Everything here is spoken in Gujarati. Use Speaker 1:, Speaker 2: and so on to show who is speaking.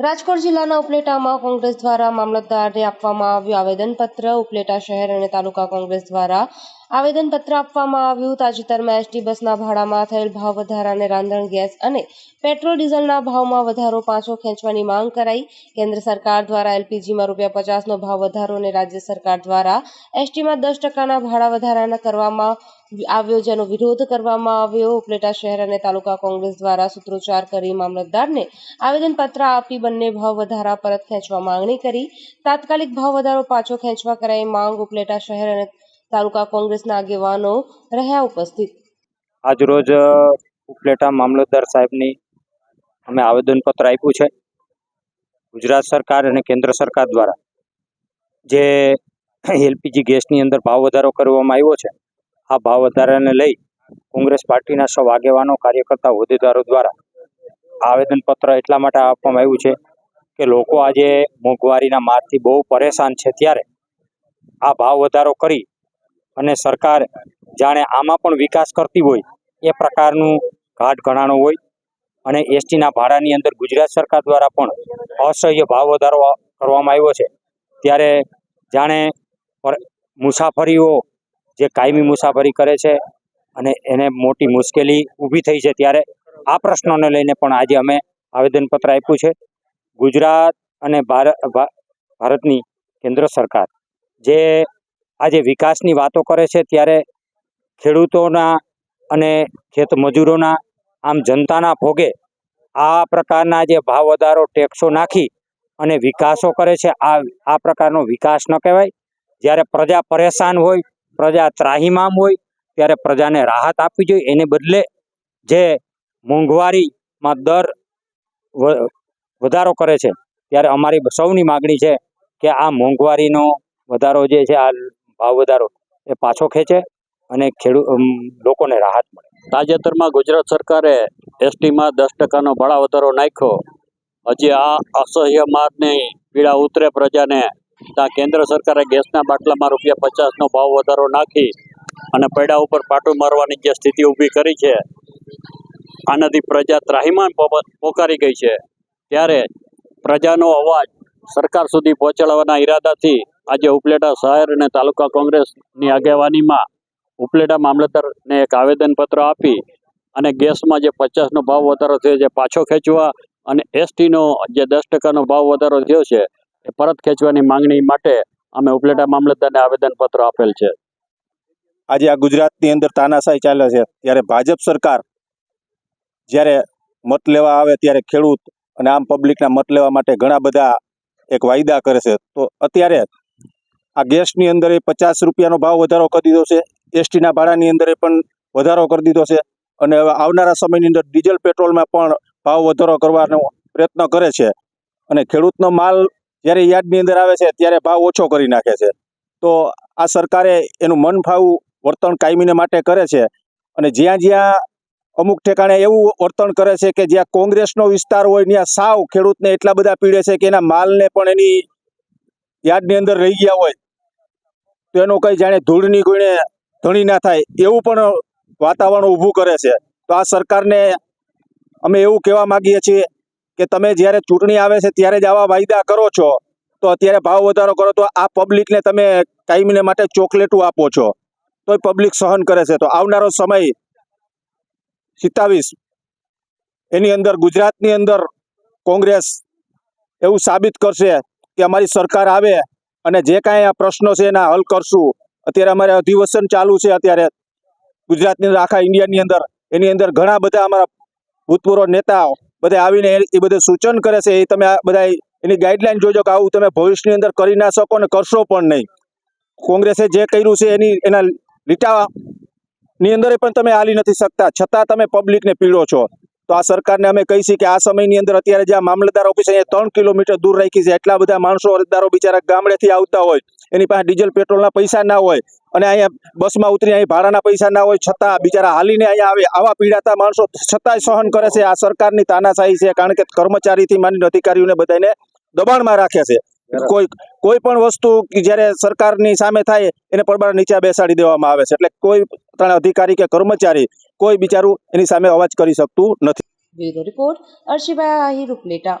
Speaker 1: રાજકોટ જિલ્લાના ઉપલેટામાં કોંગ્રેસ દ્વારા મામલતદારને આપવામાં આવ્યું આવેદનપત્ર. ઉપલેટા શહેર અને તાલુકા કોંગ્રેસ દ્વારા આવેદનપત્ર આપવામાં આવ્યું. તાજેતરમાં એસટી બસના ભાડામાં થયેલ ભાવ વધારાને રાંધણ, ગેસ અને પેટ્રોલ, ડીઝલના ભાવમાં વધારો પાછો ખેંચવાની માંગ કરાઈ. કેન્દ્ર સરકાર દ્વારા એલપીજીમાં રૂપિયા પચાસનો ભાવ વધારો અને રાજ્ય સરકાર દ્વારા એસટીમાં દસ ટકાના ભાડા વધારાના કરવામાં આવ્યો જેનો વિરોધ કરવામાં આવ્યો. ઉપલેટા શહેર અને તાલુકા કોંગ્રેસ દ્વારા સૂત્રોચ્ચાર કરી મામલતદારને આવેદનપત્ર આપી બંને ભાવ વધારા પરત ખેંચવા માંગણી કરી. તાત્કાલિક ભાવ વધારો પાછો ખેંચવા કરાઈ માંગ ઉપલેટા શહેર અને તાલુકા કોંગ્રેસના આગેવાનો રહ્યા ઉપસ્થિત.
Speaker 2: આજરોજ ઉપલેટા મામલતદાર સાહેબની અમે આવેદનપત્ર આપ્યું છે. ગુજરાત સરકાર અને કેન્દ્ર સરકાર દ્વારા જે એલપીજી ગેસની અંદર ભાવ વધારો કરવામાં આવ્યો છે, આ ભાવ વધારાને લઈ કોંગ્રેસ પાર્ટીના સૌ આગેવાનો, કાર્યકર્તા, હોદ્દેદારો દ્વારા આવેદનપત્ર એટલા માટે આપવામાં આવ્યું છે કે લોકો આજે મોંઘવારીના મારથી બહુ પરેશાન છે. ત્યારે આ ભાવ વધારો કરી અને સરકાર જાણે આમાં પણ વિકાસ કરતી હોય એ પ્રકારનું ઘાટ ઘણાણું હોય. અને એસટીના ભાડાની અંદર ગુજરાત સરકાર દ્વારા પણ અસહ્ય ભાવ વધારો કરવામાં આવ્યો છે. ત્યારે જાણે મુસાફરીઓ જે કાયમી મુસાફરી કરે છે અને એને મોટી મુશ્કેલી ઊભી થઈ છે ત્યારે આ પ્રશ્નોને લઈને પણ આજે અમે આવેદનપત્ર આપ્યું છે. ગુજરાત અને ભારત ભારતની કેન્દ્ર સરકાર જે આજે વિકાસની વાતો કરે છે, ત્યારે ખેડૂતોના અને ખેત મજૂરોના આમ જનતાના ભોગે આ પ્રકારના જે ભાવ વધારો ટેક્સો નાખી અને વિકાસો કરે છે, આ આ પ્રકારનો વિકાસ ન કહેવાય. જ્યારે પ્રજા પરેશાન હોય, પ્રજા ત્રાહિમામ હોય, ત્યારે પ્રજાને રાહત આપવી જોઈએ. એને બદલે જે મોંઘવારીમાં દર વધારો કરે છે, ત્યારે અમારી સૌની માગણી છે કે આ મોંઘવારીનો વધારો જે છે, આ ભાવ વધારો એ પાછો ખેંચે અને ખેડૂત લોકોને રાહત મળે.
Speaker 3: તાજેતરમાં ગુજરાત સરકારે એસટીમાં દસ ટકાનો ભાડા વધારો નાખ્યો. હજી આ અસહ્ય માર્ગની પીડા ઉતરે પ્રજાને. ત્યાં કેન્દ્ર સરકારે ગેસના બાટલામાં રૂપિયા પચાસનો ભાવ વધારો નાખી અને પૈડા ઉપર પાટું મારવાની જે સ્થિતિ ઊભી કરી છે, આનાથી પ્રજા ત્રાહીમાન પોકારી ગઈ છે. ત્યારે પ્રજાનો અવાજ સરકાર સુધી પહોંચાડવાના ઈરાદાથી આજે ઉપલેટા શહેર અને તાલુકા કોંગ્રેસની આગેવાનીમાં ઉપલેટા મામલતદારને એક આવેદનપત્ર આપી અને ગેસમાં જે પચાસનો ભાવ વધારો થયો છે, પાછો ખેંચવા અને એસટીનો જે દસ ટકાનો ભાવ વધારો થયો છે, એ પરત ખેંચવાની માંગણી માટે અમે ઉપલેટા મામલતદારને આવેદનપત્ર આપેલ છે.
Speaker 4: આજે આ ગુજરાતની અંદર તાનાશાહી ચાલે છે, ત્યારે ભાજપ સરકાર જ્યારે મત લેવા આવે ત્યારે ખેડૂત અને આમ પબ્લિકના મત લેવા માટે ઘણા બધા એક વાયદા કરે છે. તો અત્યારે આ ગેસની અંદર એ પચાસ રૂપિયાનો ભાવ વધારો કરી દીધો છે. એસટીના ભાડાની અંદર એ પણ વધારો કરી દીધો છે. અને આવનારા સમયની અંદર ડીઝલ પેટ્રોલમાં પણ ભાવ વધારો કરવાનો પ્રયત્ન કરે છે. અને ખેડૂતનો માલ જ્યારે યાર્ડની અંદર આવે છે, ત્યારે ભાવ ઓછો કરી નાખે છે. તો આ સરકારે એનું મનફાવું વર્તન કાયમીને માટે કરે છે. અને જ્યાં જ્યાં અમુક ઠેકાણે એવું વર્તન કરે છે કે જ્યાં કોંગ્રેસનો વિસ્તાર હોય, ત્યાં સાવ ખેડૂતને એટલા બધા પીડે છે કે એના માલને પણ એની યાદની અંદર રહી ગયા હોય. તો એનું કંઈ જાણે ધૂળની ગુણે ધણી ના થાય, એવું પણ વાતાવરણ ઊભું કરે છે. તો આ સરકારને અમે એવું કહેવા માંગીએ છીએ કે તમે જ્યારે ચૂંટણી આવે છે, ત્યારે જ આવા વાયદા કરો છો. તો અત્યારે ભાવ વધારો કરો, તો આ પબ્લિકને તમે કાયમીને માટે ચોકલેટો આપો છો. તોય પબ્લિક સહન કરે છે. તો આવનારો સમય સિત્તાવીસ. એની અંદર ગુજરાતની અંદર કોંગ્રેસ એવું સાબિત કરશે કે અમારી સરકાર આવે અને જે કાંઈ આ પ્રશ્નો છે એના હલ કરશું. અત્યારે અમારે અધિવેશન ચાલુ છે અત્યારે ગુજરાતની અંદર, આખા ઇન્ડિયાની અંદર. એની અંદર ઘણા બધા અમારા ભૂતપૂર્વ નેતાઓ બધા આવીને એ- બધે સૂચન કરે છે, એ તમે બધા એની ગાઈડલાઈન જોજો કે આવું તમે ભવિષ્યની અંદર કરી ના શકો અને કરશો પણ નહીં. કોંગ્રેસે જે કર્યું છે એની, એના લીટા ની અંદર પણ તમે હાલી નથી શકતા. છતાં તમે પબ્લિકને પીડો છો. તો આ સરકારને અમે કહી છીએ કે આ સમયની અંદર અત્યારે જ્યાં મામલતદાર ઓફિસ અહીંયા ત્રણ કિલોમીટર દૂર રાખી છે. એટલા બધા માણસો અરજદારો બિચારા ગામડેથી આવતા હોય. એની પાસે ડીઝલ, પેટ્રોલના પૈસા ના હોય. અને અહીંયા બસમાં ઉતરી અહીં ભાડાના પૈસા ના હોય. છતાં બિચારા હાલીને અહીંયા આવે. આવા પીડાતા માણસો છતાંય સહન કરે છે. આ સરકારની તાનાશાહી છે, કારણ કે કર્મચારીથી માંડીને અધિકારીઓને બધાને દબાણમાં રાખે છે. કોઈ કોઈ પણ વસ્તુ કે જ્યારે સરકારની સામે થાય એને પડબાર નીચે બેસાડી દેવામાં આવે છે. એટલે કોઈ ત્રણ અધિકારી કે કર્મચારી કોઈ બિચારું એની સામે અવાજ કરી શકતું નથી.
Speaker 1: Bureau report Arshibhai Ahir Upleta.